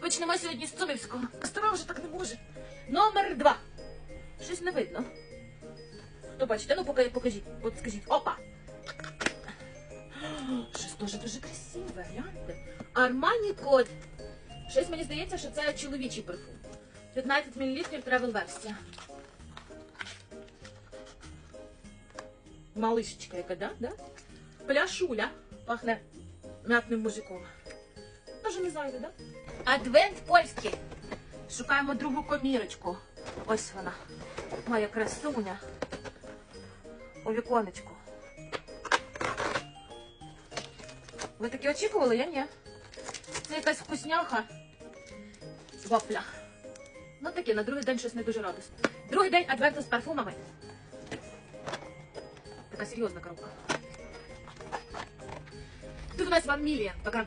Почнемо сьогодні з Цумівського. Стара вже так не може. Номер два. Щось не видно. Хто бачите? Ну пока- покажіть. От скажіть. Опа! Щось дуже дуже красиве, гляньте. Армані код. Щось мені здається, що це чоловічий парфум. 15 мл тревел версія. Малишечка яка, да? да? Пляшуля. Пахне м'ятним мужиком. Тоже не зайде, да? Адвент польський. Шукаємо другу комірочку. Ось вона. Моя красуня. У віконечку. Ви такі очікували? Я ні. Це якась вкусняха. Вафля. Ну таке, на другий день щось не дуже радісно. Другий день адвенту з парфумами. Така серйозна коробка. Тут у нас Ван. Така